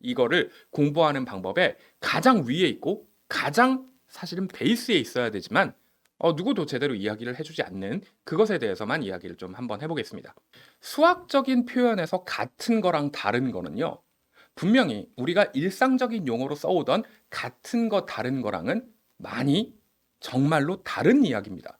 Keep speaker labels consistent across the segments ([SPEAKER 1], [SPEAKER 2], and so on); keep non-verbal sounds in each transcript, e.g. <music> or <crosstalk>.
[SPEAKER 1] 이거를 공부하는 방법에 가장 위에 있고 가장 사실은 베이스에 있어야 되지만 어, 누구도 제대로 이야기를 해주지 않는 그것에 대해서만 이야기를 좀 한번 해보겠습니다. 수학적인 표현에서 같은 거랑 다른 거는요. 분명히 우리가 일상적인 용어로 써오던 같은 거 다른 거랑은 많이 정말로 다른 이야기입니다.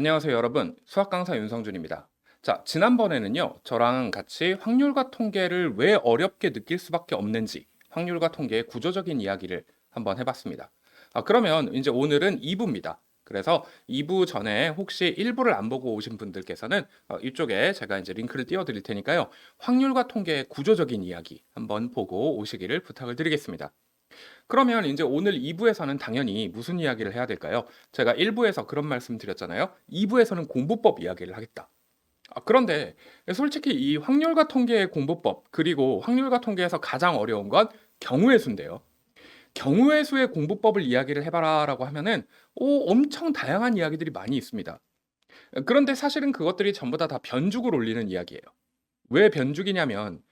[SPEAKER 1] 안녕하세요 여러분 수학 강사 윤성준입니다. 자 지난번에는요 저랑 같이 확률과 통계를 왜 어렵게 느낄 수밖에 없는지 확률과 통계의 구조적인 이야기를 한번 해봤습니다. 아, 그러면 이제 오늘은 2부입니다. 그래서 2부 전에 혹시 1부를 안 보고 오신 분들께서는 어, 이쪽에 제가 이제 링크를 띄워드릴 테니까요 확률과 통계의 구조적인 이야기 한번 보고 오시기를 부탁을 드리겠습니다. 그러면 이제 오늘 2부에서는 당연히 무슨 이야기를 해야 될까요? 제가 1부에서 그런 말씀 드렸잖아요. 2부에서는 공부법 이야기를 하겠다. 아, 그런데 솔직히 이 확률과 통계의 공부법 그리고 확률과 통계에서 가장 어려운 건 경우의 수인데요. 경우의 수의 공부법을 이야기를 해봐라라고 하면은 오, 엄청 다양한 이야기들이 많이 있습니다. 그런데 사실은 그것들이 전부 다 다 변죽을 올리는 이야기예요. 왜 변죽이냐면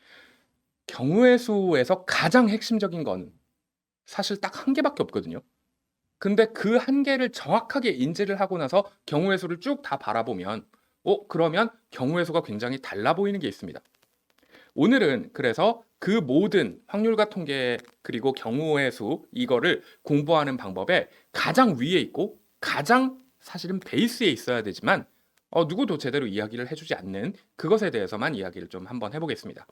[SPEAKER 1] 경우의 수에서 가장 핵심적인 건 사실 딱 한 개밖에 없거든요. 근데 그 한 개를 정확하게 인지를 하고 나서 경우의 수를 쭉 다 바라보면 어 그러면 경우의 수가 굉장히 달라 보이는 게 있습니다. 오늘은 그래서 그 모든 확률과 통계 그리고 경우의 수 이거를 공부하는 방법에 가장 위에 있고 가장 사실은 베이스에 있어야 되지만 어, 누구도 제대로 이야기를 해주지 않는 그것에 대해서만 이야기를 좀 한번 해보겠습니다.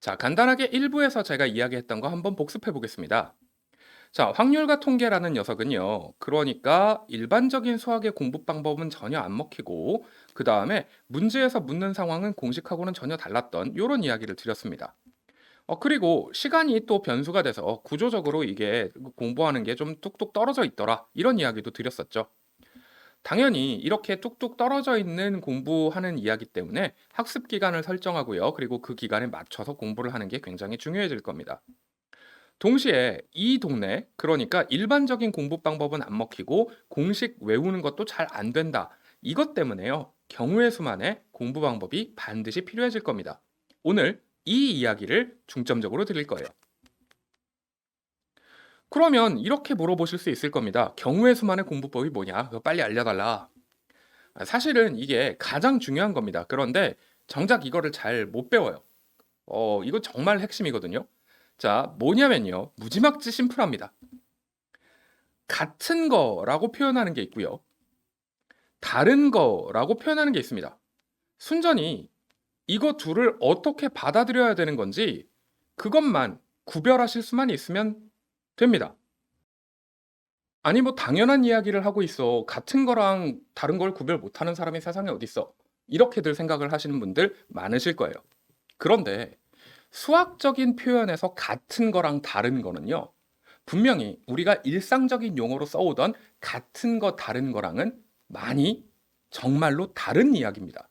[SPEAKER 1] 자, 간단하게 1부에서 제가 이야기했던 거 한번 복습해 보겠습니다. 자, 확률과 통계라는 녀석은요. 그러니까 일반적인 수학의 공부 방법은 전혀 안 먹히고 그 다음에 문제에서 묻는 상황은 공식하고는 전혀 달랐던 이런 이야기를 드렸습니다. 어, 그리고 시간이 또 변수가 돼서 어, 구조적으로 이게 공부하는 게 좀 뚝뚝 떨어져 있더라. 이런 이야기도 드렸었죠. 당연히 이렇게 뚝뚝 떨어져 있는 공부하는 이야기 때문에 학습 기간을 설정하고요. 그리고 그 기간에 맞춰서 공부를 하는 게 굉장히 중요해질 겁니다. 동시에 이 동네, 그러니까 일반적인 공부 방법은 안 먹히고 공식 외우는 것도 잘 안 된다. 이것 때문에요. 경우의 수만의 공부 방법이 반드시 필요해질 겁니다. 오늘 이 이야기를 중점적으로 드릴 거예요. 그러면 이렇게 물어보실 수 있을 겁니다. 경우의 수만의 공부법이 뭐냐? 그거 빨리 알려달라. 아, 사실은 이게 가장 중요한 겁니다. 그런데 정작 이거를 잘 못 배워요. 어, 이거 정말 핵심이거든요. 자, 뭐냐면요. 무지막지 심플합니다. 같은 거라고 표현하는 게 있고요. 다른 거라고 표현하는 게 있습니다. 순전히 이거 둘을 어떻게 받아들여야 되는 건지 그것만 구별하실 수만 있으면 됩니다. 아니 뭐 당연한 이야기를 하고 있어. 같은 거랑 다른 걸 구별 못 하는 사람이 세상에 어딨어. 이렇게들 생각을 하시는 분들 많으실 거예요. 그런데 수학적인 표현에서 같은 거랑 다른 거는요. 분명히 우리가 일상적인 용어로 써오던 같은 거 다른 거랑은 많이 정말로 다른 이야기입니다.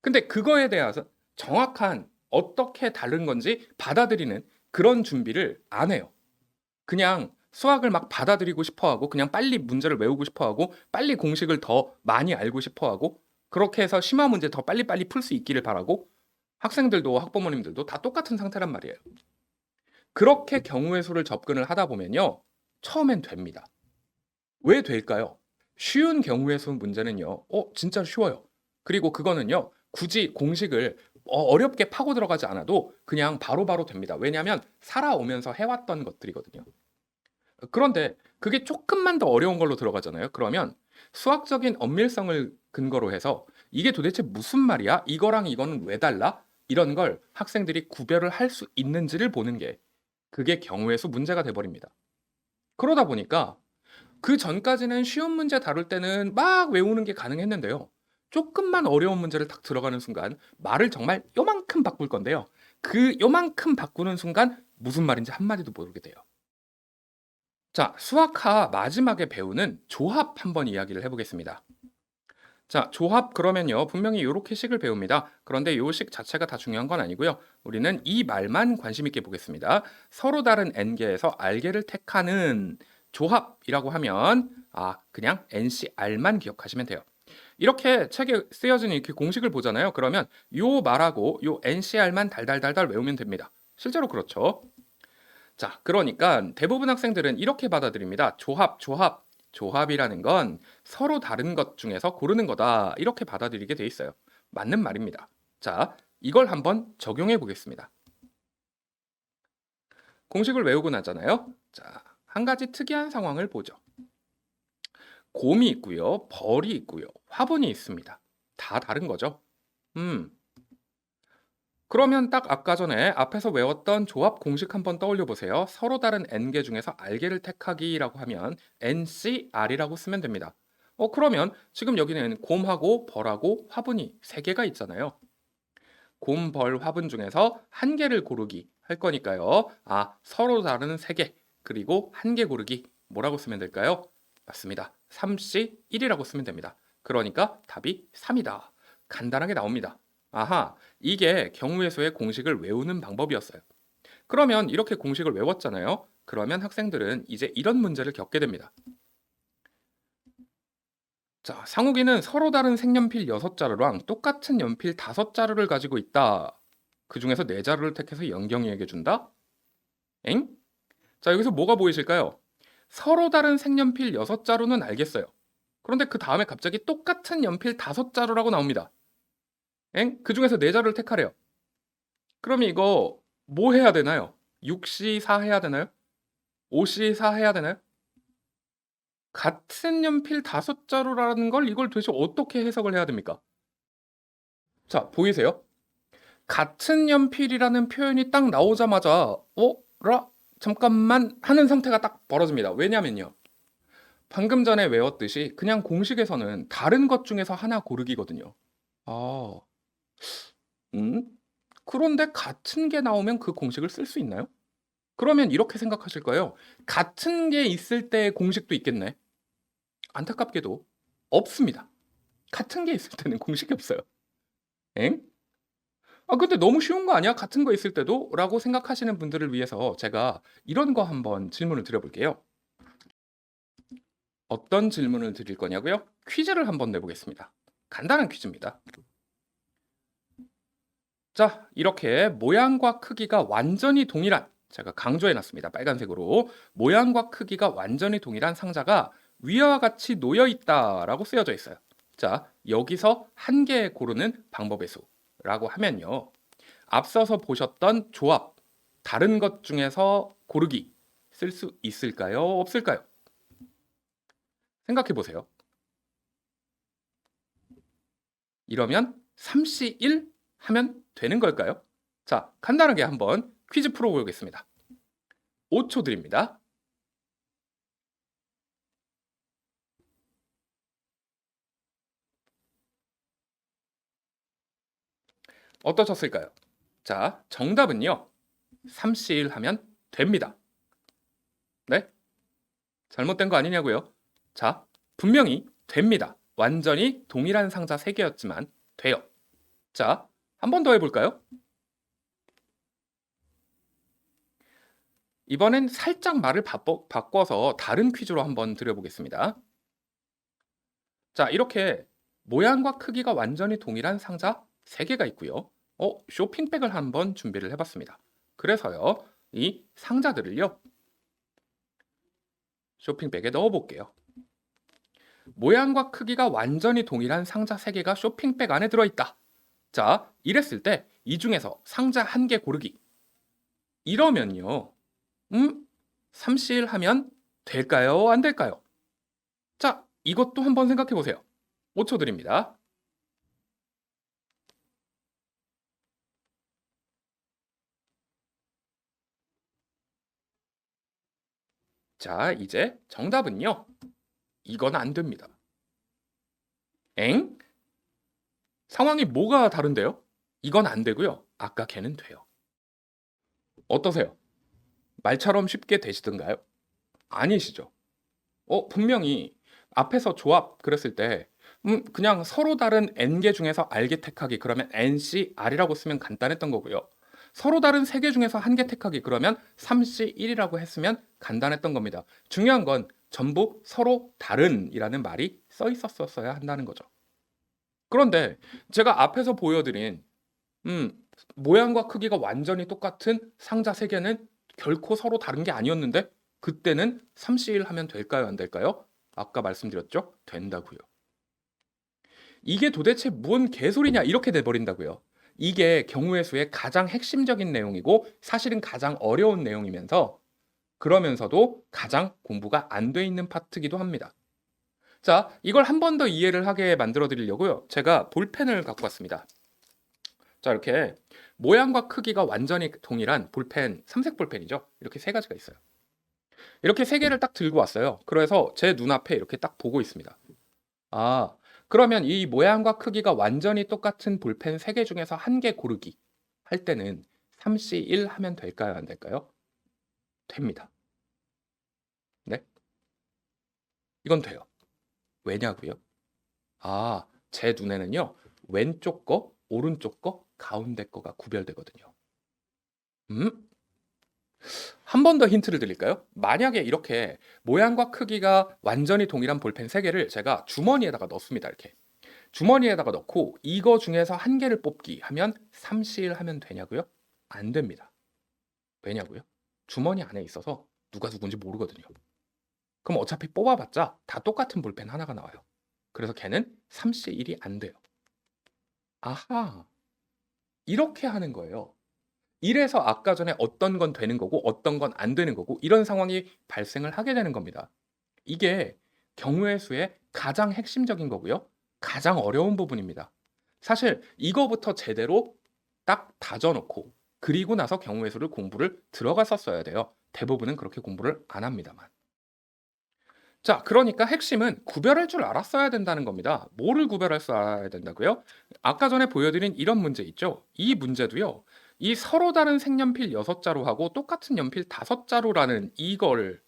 [SPEAKER 1] 근데 그거에 대해서 정확한 어떻게 다른 건지 받아들이는 그런 준비를 안 해요. 그냥 수학을 막 받아들이고 싶어 하고 그냥 빨리 문제를 외우고 싶어 하고 빨리 공식을 더 많이 알고 싶어 하고 그렇게 해서 심화 문제 더 빨리빨리 풀 수 있기를 바라고 학생들도 학부모님들도 다 똑같은 상태란 말이에요. 그렇게 경우의 수를 접근을 하다 보면요. 처음엔 됩니다. 왜 될까요? 쉬운 경우의 수 문제는요. 어, 진짜 쉬워요. 그리고 그거는요. 굳이 공식을 어, 어렵게 파고 들어가지 않아도 그냥 바로바로 바로 됩니다. 왜냐하면 살아오면서 해왔던 것들이거든요. 그런데 그게 조금만 더 어려운 걸로 들어가잖아요. 그러면 수학적인 엄밀성을 근거로 해서 이게 도대체 무슨 말이야? 이거랑 이거는 왜 달라? 이런 걸 학생들이 구별을 할 수 있는지를 보는 게 그게 경우의 수 문제가 돼버립니다. 그러다 보니까 그 전까지는 쉬운 문제 다룰 때는 막 외우는 게 가능했는데요. 조금만 어려운 문제를 딱 들어가는 순간 말을 정말 요만큼 바꿀 건데요. 그 요만큼 바꾸는 순간 무슨 말인지 한마디도 모르게 돼요. 자, 수학하 마지막에 배우는 조합 한번 이야기를 해보겠습니다. 자, 조합 그러면요. 분명히 이렇게 식을 배웁니다. 그런데 이 식 자체가 다 중요한 건 아니고요. 우리는 이 말만 관심 있게 보겠습니다. 서로 다른 n개에서 r개를 택하는 조합이라고 하면 아 그냥 NCR만 기억하시면 돼요. 이렇게 책에 쓰여진 이렇게 공식을 보잖아요. 그러면 요 말하고 요 NCR만 달달달달 외우면 됩니다. 실제로 그렇죠. 자, 그러니까 대부분 학생들은 이렇게 받아들입니다. 조합, 조합. 조합이라는 건 서로 다른 것 중에서 고르는 거다. 이렇게 받아들이게 돼 있어요. 맞는 말입니다. 자, 이걸 한번 적용해 보겠습니다. 공식을 외우고 나잖아요. 자, 한 가지 특이한 상황을 보죠. 곰이 있고요, 벌이 있고요, 화분이 있습니다. 다 다른 거죠. 음. 그러면 딱 아까 전에 앞에서 외웠던 조합 공식 한번 떠올려 보세요. 서로 다른 n개 중에서 r개를 택하기라고 하면 ncr이라고 쓰면 됩니다. 어 그러면 지금 여기는 곰하고 벌하고 화분이 세 개가 있잖아요. 곰, 벌, 화분 중에서 한 개를 고르기 할 거니까요. 아, 서로 다른 세 개, 그리고 한 개 고르기 뭐라고 쓰면 될까요? 맞습니다. 3C 1이라고 쓰면 됩니다. 그러니까 답이 3이다. 간단하게 나옵니다. 아하, 이게 경우의 수의 공식을 외우는 방법이었어요. 그러면 이렇게 공식을 외웠잖아요. 그러면 학생들은 이제 이런 문제를 겪게 됩니다. 자, 상욱이는 서로 다른 색연필 6자루랑 똑같은 연필 5자루를 가지고 있다. 그 중에서 4자루를 택해서 영경이에게 준다? 엥? 자, 여기서 뭐가 보이실까요? 서로 다른 색연필 6자루는 알겠어요. 그런데 그 다음에 갑자기 똑같은 연필 5자루라고 나옵니다. 엥? 그 중에서 4자루를 택하래요. 그럼 이거 뭐 해야 되나요? 6C4 해야 되나요? 5C4 해야 되나요? 같은 연필 5자루라는 걸 이걸 도대체 어떻게 해석을 해야 됩니까? 자, 보이세요? 같은 연필이라는 표현이 딱 나오자마자 어? 라? 잠깐만 하는 상태가 딱 벌어집니다. 왜냐면요. 방금 전에 외웠듯이 그냥 공식에서는 다른 것 중에서 하나 고르기거든요. 아, 음? 그런데 같은 게 나오면 그 공식을 쓸 수 있나요? 그러면 이렇게 생각하실 거예요. 같은 게 있을 때 공식도 있겠네. 안타깝게도 없습니다. 같은 게 있을 때는 공식이 없어요. 엥? 아, 근데 너무 쉬운 거 아니야? 같은 거 있을 때도? 라고 생각하시는 분들을 위해서 제가 이런 거 한번 질문을 드려볼게요. 어떤 질문을 드릴 거냐고요? 퀴즈를 한번 내보겠습니다. 간단한 퀴즈입니다. 자, 이렇게 모양과 크기가 완전히 동일한 제가 강조해 놨습니다. 빨간색으로 모양과 크기가 완전히 동일한 상자가 위와 같이 놓여 있다라고 쓰여져 있어요. 자, 여기서 한 개 고르는 방법의 수라고 하면요. 앞서서 보셨던 조합, 다른 것 중에서 고르기 쓸 수 있을까요? 없을까요? 생각해 보세요. 이러면 3C1 하면 되는 걸까요? 자, 간단하게 한번 퀴즈 풀어보겠습니다. 5초 드립니다. 어떠셨을까요? 자, 정답은요. 3C1 하면 됩니다. 네? 잘못된 거 아니냐고요? 자, 분명히 됩니다. 완전히 동일한 상자 3개였지만 돼요. 자, 한 번 더 해볼까요? 이번엔 살짝 말을 바꿔, 바꿔서 다른 퀴즈로 한번 드려보겠습니다. 자, 이렇게 모양과 크기가 완전히 동일한 상자 3개가 있고요. 어, 쇼핑백을 한번 준비를 해봤습니다. 그래서요, 이 상자들을요, 쇼핑백에 넣어볼게요. 모양과 크기가 완전히 동일한 상자 3개가 쇼핑백 안에 들어있다. 자, 이랬을 때 이 중에서 상자 한 개 고르기. 이러면요. 음? 3C1 하면 될까요? 안 될까요? 자, 이것도 한번 생각해 보세요. 5초 드립니다. 자, 이제 정답은요. 이건 안 됩니다. 엥? 상황이 뭐가 다른데요? 이건 안 되고요. 아까 걔는 돼요. 어떠세요? 말처럼 쉽게 되시던가요? 아니시죠? 어, 분명히 앞에서 조합 그랬을 때 음, 그냥 서로 다른 n개 중에서 r개 택하기 그러면 nc r이라고 쓰면 간단했던 거고요. 서로 다른 세 개 중에서 한 개 택하기 그러면 3C 1이라고 했으면 간단했던 겁니다. 중요한 건 전부 서로 다른이라는 말이 써 있었어야 한다는 거죠. 그런데 제가 앞에서 보여드린 음, 모양과 크기가 완전히 똑같은 상자 세 개는 결코 서로 다른 게 아니었는데 그때는 3C1 하면 될까요? 안 될까요? 아까 말씀드렸죠? 된다고요. 이게 도대체 뭔 개소리냐 이렇게 돼 버린다고요. 이게 경우의 수의 가장 핵심적인 내용이고 사실은 가장 어려운 내용이면서 그러면서도 가장 공부가 안 돼 있는 파트기도 합니다. 자, 이걸 한 번 더 이해를 하게 만들어 드리려고요. 제가 볼펜을 갖고 왔습니다. 자, 이렇게 모양과 크기가 완전히 동일한 볼펜, 삼색 볼펜이죠. 이렇게 세 가지가 있어요. 이렇게 세 개를 딱 들고 왔어요. 그래서 제 눈앞에 이렇게 딱 보고 있습니다. 아, 그러면 이 모양과 크기가 완전히 똑같은 볼펜 세 개 중에서 한 개 고르기 할 때는 3C1 하면 될까요? 안 될까요? 됩니다. 네? 이건 돼요. 왜냐고요? 아, 제 눈에는요. 왼쪽 거, 오른쪽 거, 가운데 거가 구별되거든요. 음? 한 번 더 힌트를 드릴까요? 만약에 이렇게 모양과 크기가 완전히 동일한 볼펜 3개를 제가 주머니에다가 넣습니다. 이렇게. 주머니에다가 넣고 이거 중에서 한 개를 뽑기 하면 3C1 하면 되냐고요? 안 됩니다. 왜냐고요? 주머니 안에 있어서 누가 누군지 모르거든요. 그럼 어차피 뽑아봤자 다 똑같은 볼펜 하나가 나와요. 그래서 걔는 3C1이 안 돼요. 아하. 이렇게 하는 거예요. 이래서 아까 전에 어떤 건 되는 거고 어떤 건 안 되는 거고 이런 상황이 발생을 하게 되는 겁니다. 이게 경우의 수의 가장 핵심적인 거고요. 가장 어려운 부분입니다. 사실 이거부터 제대로 딱 다져놓고 그리고 나서 경우의 수를 공부를 들어갔었어야 돼요. 대부분은 그렇게 공부를 안 합니다만. 자, 그러니까 핵심은 구별할 줄 알았어야 된다는 겁니다. 뭐를 알아야 된다고요? 아까 전에 보여드린 이런 문제 있죠? 이 문제도요. 이 서로 다른 색연필 6자루하고 똑같은 연필 5자루라는 이걸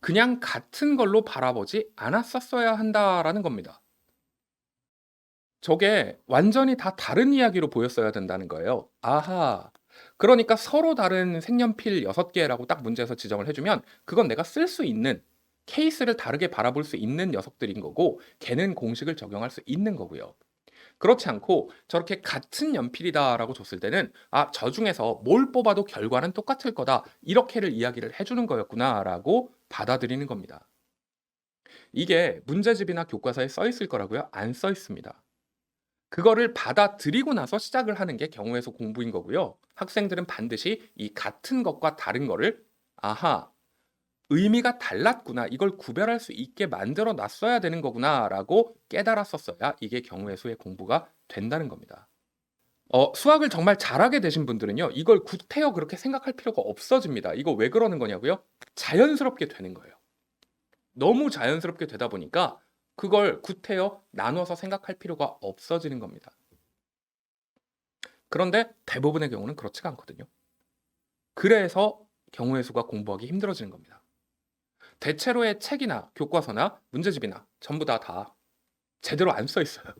[SPEAKER 1] 그냥 같은 걸로 바라보지 않았었어야 한다라는 겁니다. 저게 완전히 다 다른 이야기로 보였어야 된다는 거예요. 아하. 그러니까 서로 다른 색연필 6개라고 딱 문제에서 지정을 해주면 그건 내가 쓸 수 있는 케이스를 다르게 바라볼 수 있는 녀석들인 거고 걔는 공식을 적용할 수 있는 거고요. 그렇지 않고 저렇게 같은 연필이다라고 줬을 때는 아, 저 중에서 뭘 뽑아도 결과는 똑같을 거다. 이렇게를 이야기를 해주는 거였구나라고 받아들이는 겁니다. 이게 문제집이나 교과서에 써 있을 거라고요? 안 써 있습니다. 그거를 받아들이고 나서 시작을 하는 게 경우의 수 공부인 거고요. 학생들은 반드시 이 같은 것과 다른 거를 아하, 의미가 달랐구나. 이걸 구별할 수 있게 만들어 놨어야 되는 거구나라고 깨달았었어야 이게 경우의 수의 공부가 된다는 겁니다. 어, 수학을 정말 잘하게 되신 분들은요, 이걸 구태여 그렇게 생각할 필요가 없어집니다. 이거 왜 그러는 거냐고요? 자연스럽게 되는 거예요. 너무 자연스럽게 되다 보니까 그걸 구태여 나눠서 생각할 필요가 없어지는 겁니다. 그런데 대부분의 경우는 그렇지가 않거든요. 그래서 경우의 수가 공부하기 힘들어지는 겁니다. 대체로의 책이나 교과서나 문제집이나 전부 다다 제대로 안 써 있어요.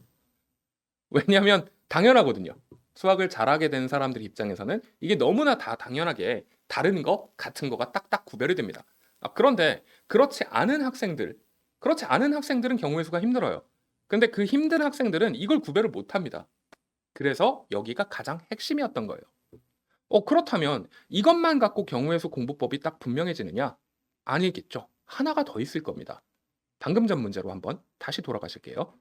[SPEAKER 1] <laughs> 왜냐하면 당연하거든요. 수학을 잘하게 된 사람들 입장에서는 이게 너무나 다 당연하게 다른 거, 같은 거가 딱딱 구별이 됩니다. 아, 그런데 그렇지 않은 학생들, 그렇지 않은 학생들은 경우의 수가 힘들어요. 근데 그 힘든 학생들은 이걸 구별을 못 합니다. 그래서 여기가 가장 핵심이었던 거예요. 어, 그렇다면 이것만 갖고 경우의 수 공부법이 딱 분명해지느냐? 아니겠죠. 하나가 더 있을 겁니다. 방금 전 문제로 한번 다시 돌아가실게요.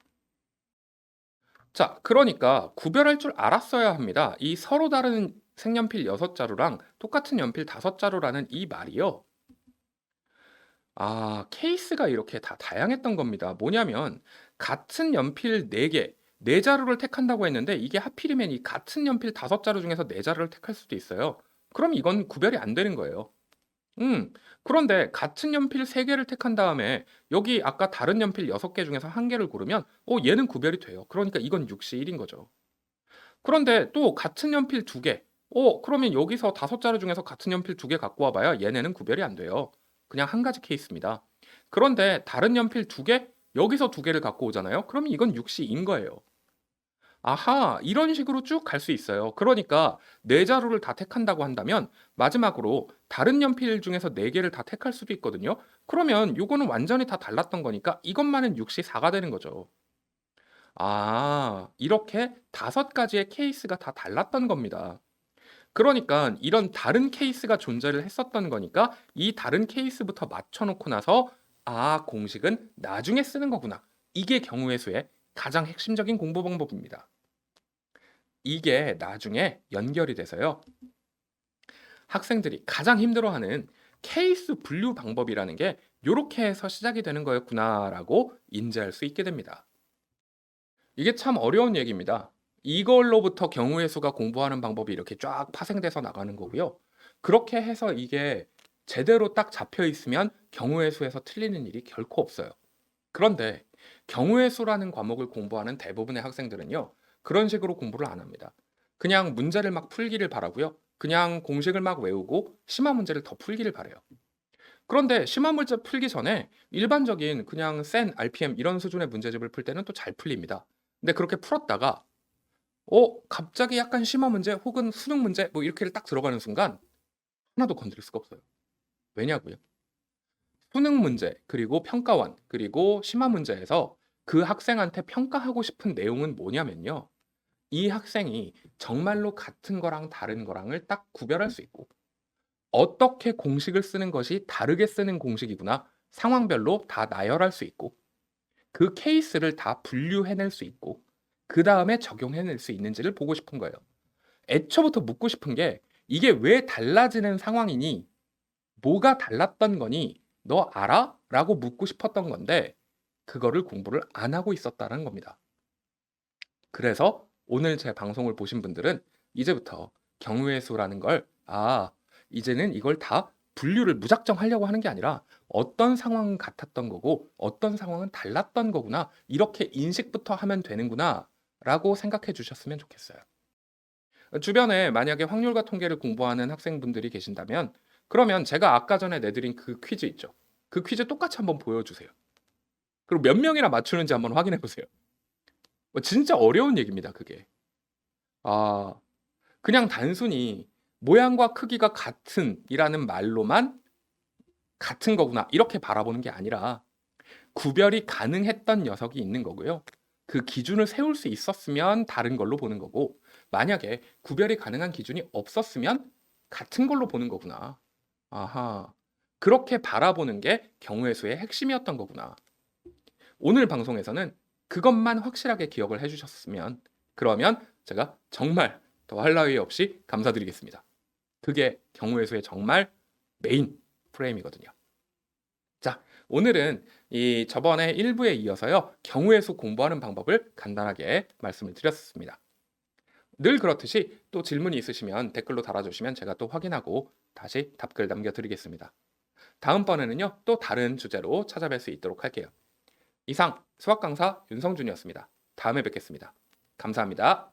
[SPEAKER 1] 자, 그러니까 구별할 줄 알았어야 합니다. 이 서로 다른 색연필 6자루랑 똑같은 연필 5자루라는 이 말이요. 아, 케이스가 이렇게 다 다양했던 겁니다. 뭐냐면 같은 연필 4개, 4자루를 택한다고 했는데 이게 하필이면 이 같은 연필 5자루 중에서 4자루를 택할 수도 있어요. 그럼 이건 구별이 안 되는 거예요. 음, 그런데 같은 연필 3개를 택한 다음에 여기 아까 다른 연필 6개 중에서 한 개를 고르면 어, 얘는 구별이 돼요. 그러니까 이건 6시 1인 거죠. 그런데 또 같은 연필 2개. 어, 그러면 여기서 다섯 자루 중에서 같은 연필 2개 갖고 와봐야 얘네는 구별이 안 돼요. 그냥 한 가지 케이스입니다. 그런데 다른 연필 2개, 여기서 2개를 갖고 오잖아요. 그러면 이건 6시 2인 거예요. 아하, 이런 식으로 쭉 갈 수 있어요. 그러니까 네 자루를 다 택한다고 한다면 마지막으로 다른 연필 중에서 네 개를 다 택할 수도 있거든요. 그러면 요거는 완전히 다 달랐던 거니까 이것만은 6시 4가 되는 거죠. 아, 이렇게 다섯 가지의 케이스가 다 달랐던 겁니다. 그러니까 이런 다른 케이스가 존재를 했었던 거니까 이 다른 케이스부터 맞춰놓고 나서 아, 공식은 나중에 쓰는 거구나. 이게 경우의 수의 가장 핵심적인 공부 방법입니다. 이게 나중에 연결이 돼서요. 학생들이 가장 힘들어하는 케이스 분류 방법이라는 게 이렇게 해서 시작이 되는 거였구나라고 인지할 수 있게 됩니다. 이게 참 어려운 얘기입니다. 이걸로부터 경우의 수가 공부하는 방법이 이렇게 쫙 파생돼서 나가는 거고요. 그렇게 해서 이게 제대로 딱 잡혀 있으면 경우의 수에서 틀리는 일이 결코 없어요. 그런데 경우의 수라는 과목을 공부하는 대부분의 학생들은요. 그런 식으로 공부를 안 합니다. 그냥 문제를 막 풀기를 바라고요. 그냥 공식을 막 외우고 심화 문제를 더 풀기를 바래요. 그런데 심화 문제 풀기 전에 일반적인 그냥 센 RPM 이런 수준의 문제집을 풀 때는 또 잘 풀립니다. 근데 그렇게 풀었다가 어 갑자기 약간 심화 문제 혹은 수능 문제 뭐 이렇게를 딱 들어가는 순간 하나도 건드릴 수가 없어요. 왜냐고요? 수능 문제 그리고 평가원 그리고 심화 문제에서 그 학생한테 평가하고 싶은 내용은 뭐냐면요. 이 학생이 정말로 같은 거랑 다른 거랑을 딱 구별할 수 있고 어떻게 공식을 쓰는 것이 다르게 쓰는 공식이구나 상황별로 다 나열할 수 있고 그 케이스를 다 분류해낼 수 있고 그 다음에 적용해낼 수 있는지를 보고 싶은 거예요. 애초부터 묻고 싶은 게 이게 왜 달라지는 상황이니 뭐가 달랐던 거니 너 알아? 라고 묻고 싶었던 건데 그거를 공부를 안 하고 있었다는 겁니다. 그래서 오늘 제 방송을 보신 분들은 이제부터 경우의 수라는 걸 아, 이제는 이걸 다 분류를 무작정 하려고 하는 게 아니라 어떤 상황은 같았던 거고 어떤 상황은 달랐던 거구나. 이렇게 인식부터 하면 되는구나. 라고 생각해 주셨으면 좋겠어요. 주변에 만약에 확률과 통계를 공부하는 학생분들이 계신다면 그러면 제가 아까 전에 내드린 그 퀴즈 있죠. 그 퀴즈 똑같이 한번 보여주세요. 그리고 몇 명이나 맞추는지 한번 확인해 보세요. 뭐 진짜 어려운 얘기입니다, 그게. 아, 그냥 단순히 모양과 크기가 같은이라는 말로만 같은 거구나 이렇게 바라보는 게 아니라 구별이 가능했던 녀석이 있는 거고요. 그 기준을 세울 수 있었으면 다른 걸로 보는 거고 만약에 구별이 가능한 기준이 없었으면 같은 걸로 보는 거구나. 아하. 그렇게 바라보는 게 경우의 수의 핵심이었던 거구나. 오늘 방송에서는 그것만 확실하게 기억을 해주셨으면 그러면 제가 정말 더할 나위 없이 감사드리겠습니다. 그게 경우의 수의 정말 메인 프레임이거든요. 자, 오늘은 이 저번에 1부에 이어서요. 경우의 수 공부하는 방법을 간단하게 말씀을 드렸습니다. 늘 그렇듯이 또 질문이 있으시면 댓글로 달아주시면 제가 또 확인하고 다시 답글 남겨드리겠습니다. 다음번에는요. 또 다른 주제로 찾아뵐 수 있도록 할게요. 이상 수학 강사 윤성준이었습니다. 다음에 뵙겠습니다. 감사합니다.